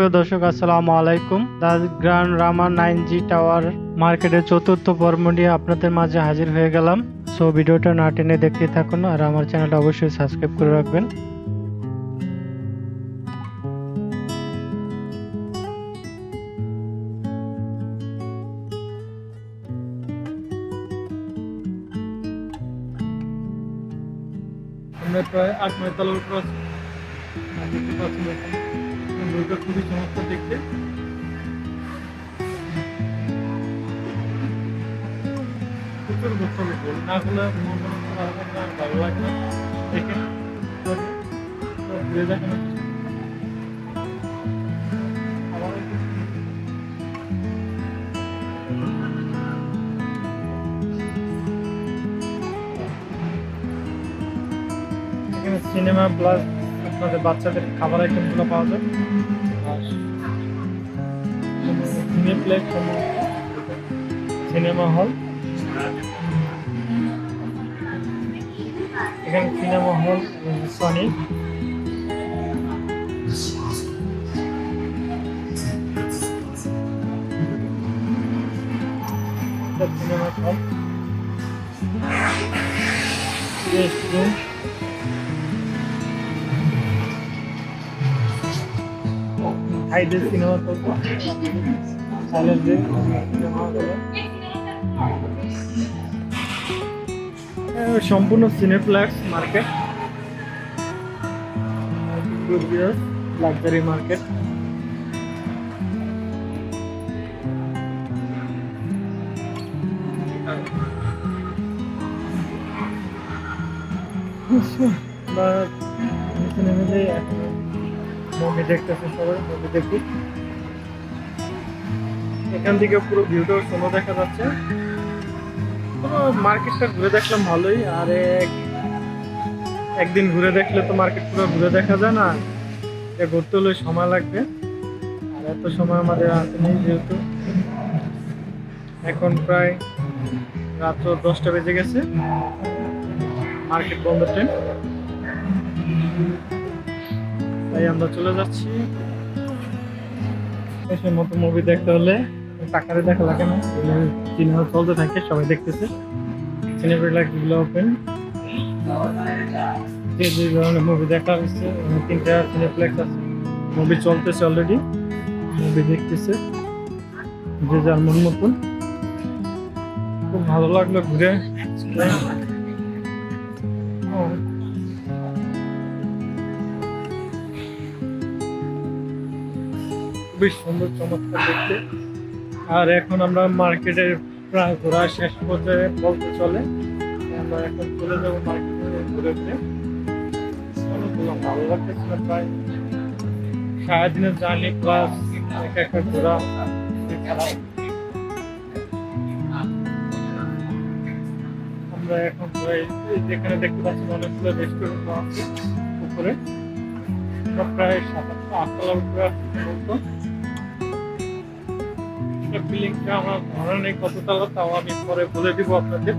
প্রিয় দর্শক, আসসালামু আলাইকুম। The grand Rama nine G tower মার্কেটের চতুর্থ পর্ব নিয়ে আপনাদের মাঝে হাজির হয়ে গেলাম। সো ভিডিওটা না টেনে দেখতে থাকুন আর আমার চ্যানেলটা অবশ্যই সাবস্ক্রাইব করে রাখবেন। প্রায় আট নয় তলার উপর বইটা খুবই চমৎকার দেখতে। না হলে ভালো লাগে সিনেমা প্লাস আপনাদের বাচ্চাদের খাবার আইটেমগুলো পাওয়া যায়। আর সিনেপ্লেক্স সিনেমা হল। এখানে cinema hall, Sony. Cinema hall. Restaurant হাইডের cinema করব। সাইলেন্টে হলে সম্পূর্ণ সিনেপ্লেক্স মার্কেট লাক্সারি মার্কেট বা এখানে মিলে এখন মুভি দেখতেছে সবাই মুভি দেখি। এখান থেকে পুরো ভিউটা সুন্দর দেখা যাচ্ছে। মার্কেটটা ঘুরে দেখলাম ভালোই, আর এক একদিন ঘুরে দেখলে তো মার্কেট পুরো ঘুরে দেখা যায় না। ঘুরতে হলে সময় লাগবে। আর এত সময় আমাদের হাতে নেই যেহেতু। এখন প্রায় রাত্র দশটা বেজে গেছে। মার্কেট বন্ধ টাইম তাই আমরা চলে যাচ্ছি। দেশের মতো মুভি দেখতে হলে টাকারে দেখা লাগে না। সিনেমা চলতে থাকে, সবাই দেখতেছে। সিনেমা গুলো ওপেন যে যে ধরনের মুভি দেখা হচ্ছে তিনটা সিনেপ্লেক্স আছে। মুভি চলতেছে অলরেডি মুভি দেখতেছে। যে যার মন মতন। খুব ভালো লাগল ঘুরে। খুবই সুন্দর, চমৎকার দেখতে। আর এখন আমরা মার্কেটের প্রায় ঘোরা শেষ পর্যায়ে বলতে চলে। আমরা এখন চলে যাব মার্কেটে ঘুরে ঘুরে ভালো লাগতেছিল প্রায়। সারাদিনের জার্নি প্লাস এক একটা ঘোরা আমরা এখন যেখানে দেখতে পাচ্ছি অনেকগুলো রেস্টুরেন্ট আছে উপরে। প্রায় সাত আটটা আটতলার উপরে বিল্ডিংটা আমার ধারণা নেই কত তলা তাও আমি পরে বলে দিব আপনাদের।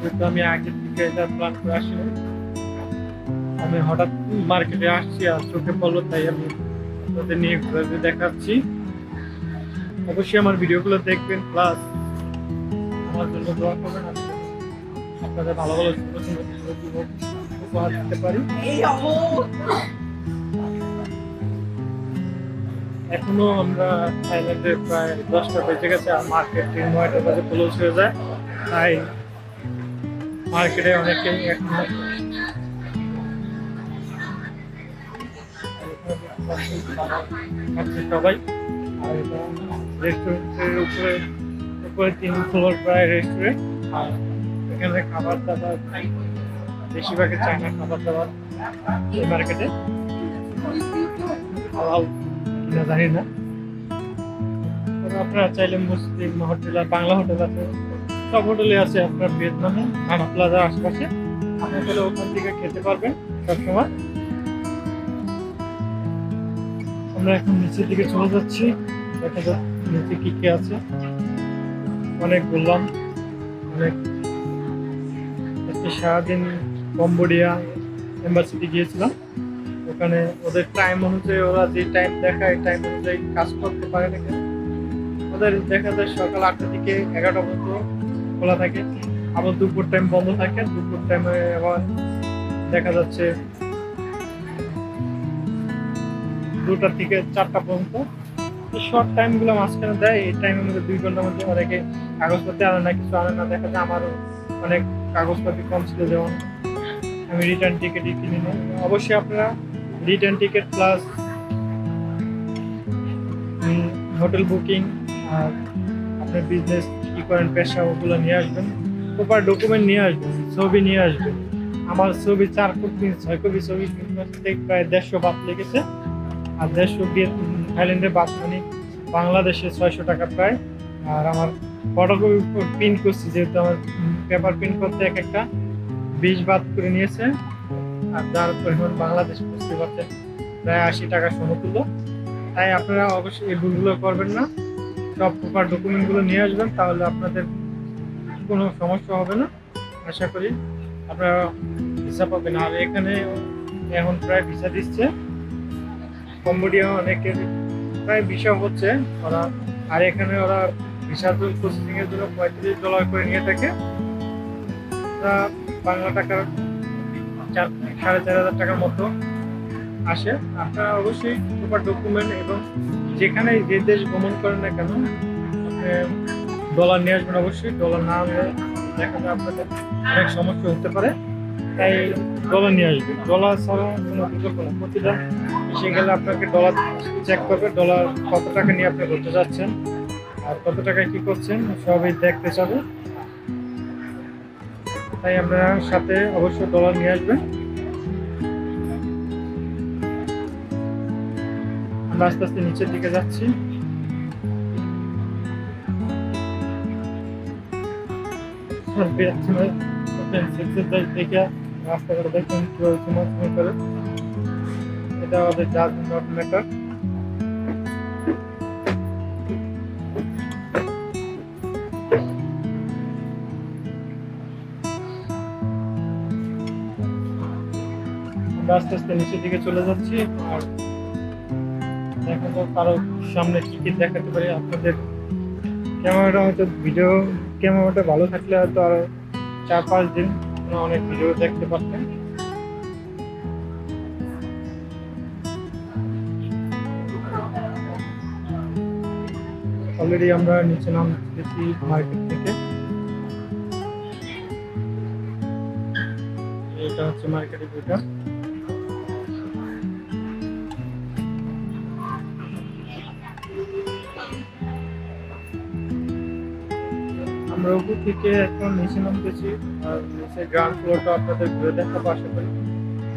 যেহেতু আমি আগে থেকে এটা প্ল্যান করে আসিনি। আমি হঠাৎ মার্কেটে আসছি আর চোখে পড়ল, তাই আমি আপনাদের নিয়ে ঘুরে দেখাচ্ছি। অবশ্যই আমার ভিডিওগুলো দেখবেন প্লাস আমার জন্য দোয়া করবেন আপনাদের ভালো ভালো সুন্দর সুন্দর উপহার দিতে পারি। এখনও আমরা থাইল্যান্ডে প্রায় দশটা বেজে গেছে আর মার্কেট তিন নয়টা বাজে ক্লোজ হয়ে যায়। তাই মার্কেটে অনেকেই এখনও সবাই। রেস্টুরেন্টের উপরে উপরে তিন ফ্লোর প্রায় রেস্টুরেন্ট আর এখানে খাবার দাবার, বেশিরভাগই চায়না খাবার দাবার এই মার্কেটে কিনা জানি না। আপনারা চাইলে মুসলিম হোটেল আর বাংলা হোটেল আছে। সব হোটেলে আছে আপনার ভিয়েতনামে রানা প্লাজার আশেপাশে। আপনি তাহলে ওখান থেকে খেতে পারবেন সবসময়। আমরা এখন নিচের দিকে চলে যাচ্ছি। দেখা যাচ্ছে নিচে কি কি আছে। অনেক ঘুরলাম। অনেক সারাদিন কম্বোডিয়া, এম্বাসিতে গিয়েছিলাম। ওখানে ওদের টাইম অনুযায়ী ওরা যে টাইম দেখায় টাইম অনুযায়ী কাজ করতে পারে না ওদের দেখা যায় সকাল আটটা থেকে এগারোটা পর্যন্ত খোলা থাকে। আবার দুপুর টাইম বন্ধ থাকে। দুপুর টাইমে আবার দেখা যাচ্ছে দুটা থেকে চারটা পর্যন্ত। শর্ট টাইমগুলো মাঝখানে দেয়। এই টাইমের মধ্যে দুই ঘণ্টার মধ্যে অনেকে কাগজপত্র আনে না, কিছু আনে না। দেখা যায় আমারও অনেক কাগজপত্র কম ছিল যেমন আমি রিটার্ন টিকিটই কিনি না অবশ্যই আপনারা return ticket plus hotel booking আর আপনার বিজনেস কি করেন পেশা, ওগুলো নিয়ে আসবেন। প্রপার ডকুমেন্ট নিয়ে আসবেন, ছবি নিয়ে আসবেন। আমার ছবি চার কপি ছয় কপি ছবি কিনতে প্রায় দেড়শো বাদ লেগেছে। আর দেড়শো দিয়ে থাইল্যান্ডে বাদ মানে বাংলাদেশে ছয়শো টাকা প্রায়। আর আমার ফটোকপি প্রিন্ট করছি, যেহেতু আমার পেপার প্রিন্ট করতে এক একটা, বিশ বাদ করে নিয়েছে। আর যার পরিমাণ বাংলাদেশ বুঝতে পারছেন, প্রায় আশি টাকা সমতুল্য। তাই আপনারা অবশ্যই এই ভুলগুলো করবেন না। সব প্রকার ডকুমেন্টগুলো নিয়ে আসবেন, তাহলে আপনাদের কোনো সমস্যা হবে না। আশা করি আপনারা ভিসা পাবেন। আর এখানে এখন প্রায় ভিসা দিচ্ছে। কম্বোডিয়া অনেকের প্রায় ভিসা হচ্ছে। ওরা আর এখানে ওরা ভিসা প্রসেসিং এর জন্য পঁয়ত্রিশ ডলার করে নিয়ে থাকে। বাংলা টাকার চার সাড়ে চার হাজার টাকার মতো আসে। আপনারা অবশ্যই প্রপার ডকুমেন্ট এবং যেখানে যে দেশ ভ্রমণ করেন না কেন ডলার নিয়ে আসবেন অবশ্যই। ডলার না হলে দেখা যায় আপনাদের অনেক সমস্যা হতে পারে। তাই ডলার নিয়ে আসবে ডলার ছাড়া কোনো বিকল্প না। প্রতিটা এসে গেলে আপনাকে ডলার চেক করবে ডলার কত টাকা নিয়ে আপনি ঘুরতে যাচ্ছেন আর কত টাকায় কি করছেন, সবই দেখতে চাবে। তাই আপনারা সাথে অবশ্যই ডলার নিয়ে আসবেন। আমরা আস্তে আস্তে নিচের দিকে যাচ্ছি। রাস্তাঘাটে দেখবেন কীভাবে চুমাচুমি করে। এটা আমাদের জাজ নট ম্যাটার আস্তে আস্তে নিচের দিকে চলে যাচ্ছি। আর কারও সামনে কি কি দেখাতে পারি? আপনাদের ক্যামেরাটা হয়তো ভিডিও ক্যামেরাটা ভালো থাকলে হয়তো আরও চার পাঁচ দিন অনেক ভিডিও দেখতে পারতেন। অলরেডি আমরা নিচে নাম নামতেছি মার্কেট থেকে। এটা হচ্ছে মার্কেটের ভিউটা। উপর থেকে এখন নিচে নামতেছি। আর নিচে গ্রাউন্ড ফ্লোরটা আপনাদের ঘুরে দেখাবো, আশা করি।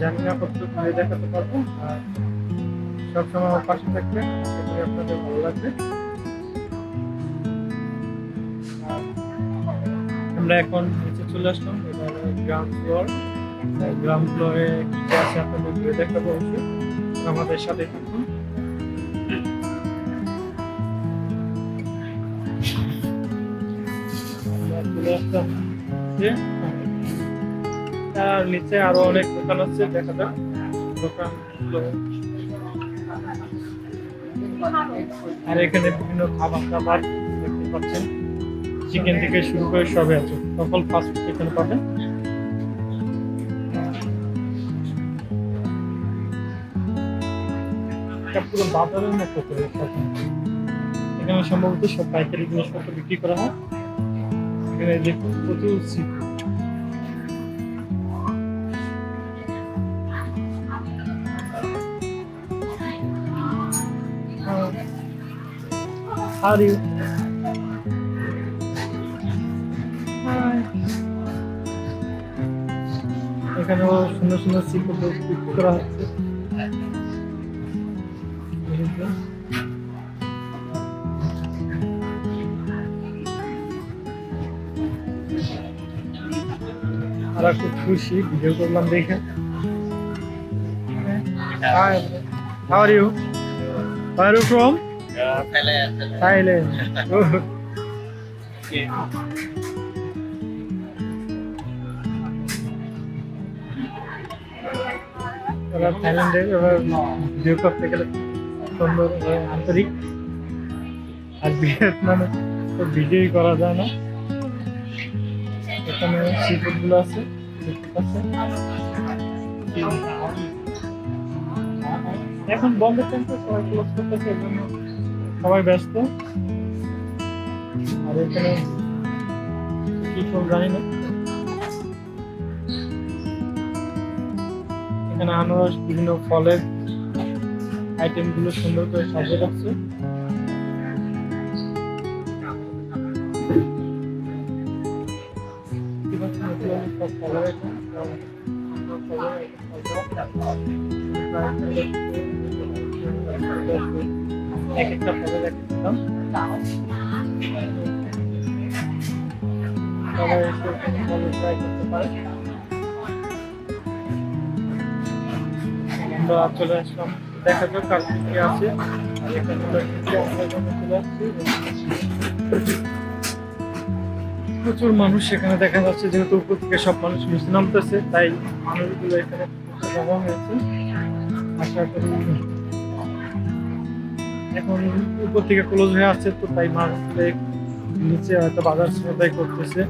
জানি না কত ঘুরে দেখাতে পারব। আর সবসময় আমার পাশে থাকবে আশা করি আপনাদের ভালো লাগবে। আমরা এখন নিচে চলে আসলাম। হলো গ্রাউন্ড ফ্লোর গ্রাউন্ড ফ্লোরে কি আছে আপনাদের ঘুরে দেখাবো অবশ্যই। আমাদের সাথে তার নিচে আরও অনেক দোকান আছে, দেখা যাক। দোকান আর এখানে বিভিন্ন খাবার দাবার দেখতে পাচ্ছেন। চিকেন থেকে শুরু করে সবই আছে। সকল ফাস্ট ফুড এখানে পাবেন। পুরো বাজারের মতো করে। এখানে সম্ভবত সব পাইকারি জিনিসপত্র বিক্রি করা হয়। এখানে দেখুন প্রচুর। Uh, How do you? সুন্দর সুন্দর বিক্রি করা হচ্ছে আমরা খুব খুশি ভিডিও করলাম দেখে how are you? Where are you from? Uh, Thailand. Thailand. তারা থাইল্যান্ডে করতে গেলে আন্তরিক আর ভিয়েতনামে তো ভিডিওই করা যায় না এখানে সি ফুডগুলো আছে এখন বন্ধের টাইম সবাই ক্লোজ করতেছে সবাই ব্যস্ত। আর এখানে কি সব জানি না। এখানে আনারস, বিভিন্ন ফলের আইটেমগুলো সুন্দর করে সাজিয়ে রাখছে। এক একটা ফলের এক একটা দাম সবাই এসে এখানে ফলের ট্রাই করতে পারে আমরা চলে আসলাম দেখা যাক কার কি কি আছে আর এখানে আমরা কিছু আমরা এখানে চলে আসছি প্রচুর মানুষ এখানে দেখা যাচ্ছে, যেহেতু উপর থেকে সব মানুষ নিচে নামতেছে, তাই মানুষগুলো এখানে হয়েছে। আশা করি এখন উপর থেকে ক্লোজ হয়ে আছে, তো তাই মানুষগুলো নিচে হয়তো বাজার সদাই করতেছে।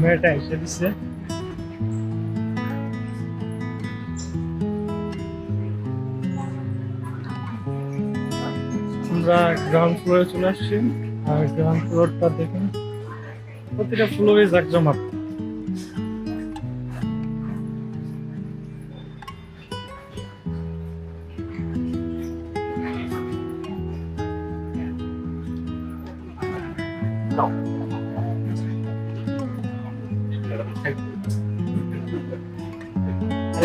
মেয়েটা এসে দিচ্ছে আমরা গ্রাউন্ড ফ্লোরে চলে আসছি। আর গ্রাউন্ড ফ্লোরটা দেখুন, প্রতিটা ফ্লোরে জাকজমাট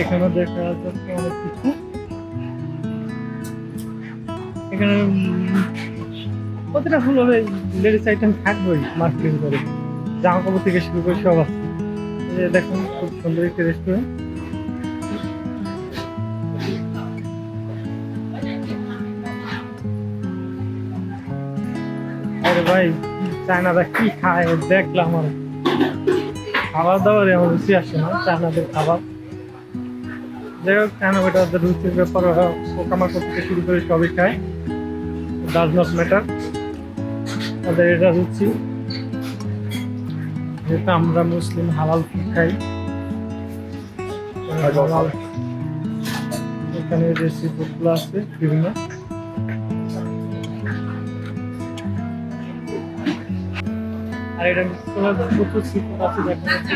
এখানে দেখা যাচ্ছে অনেক কিছু। এখানে প্রতিটা ফুল হবে, লেডিস আইটেম থাকবেই মার্কেটের ভিতরে জামা কাপড় থেকে শুরু করে সব আছে। দেখুন, খুব সুন্দর একটি রেস্টুরেন্ট আরে ভাই, চায়নারা কি খায়, দেখলাম আর। খাবার দাবারে আমার রুচি আসে না, চায়নাদের খাবার। যাই হোক কেন ওটা রুচির ব্যাপার পোকামাকড় থেকে শুরু করে সবই খায়। ডাজ নট ম্যাটার ওদের এটা হচ্ছে যেহেতু আমরা মুসলিম হালাল ফুড খাই হালাল। এখানে রেসি ফুডগুলো আছে বিভিন্ন। আর এটা প্রচুর সি ফুড আছে দেখা যাচ্ছে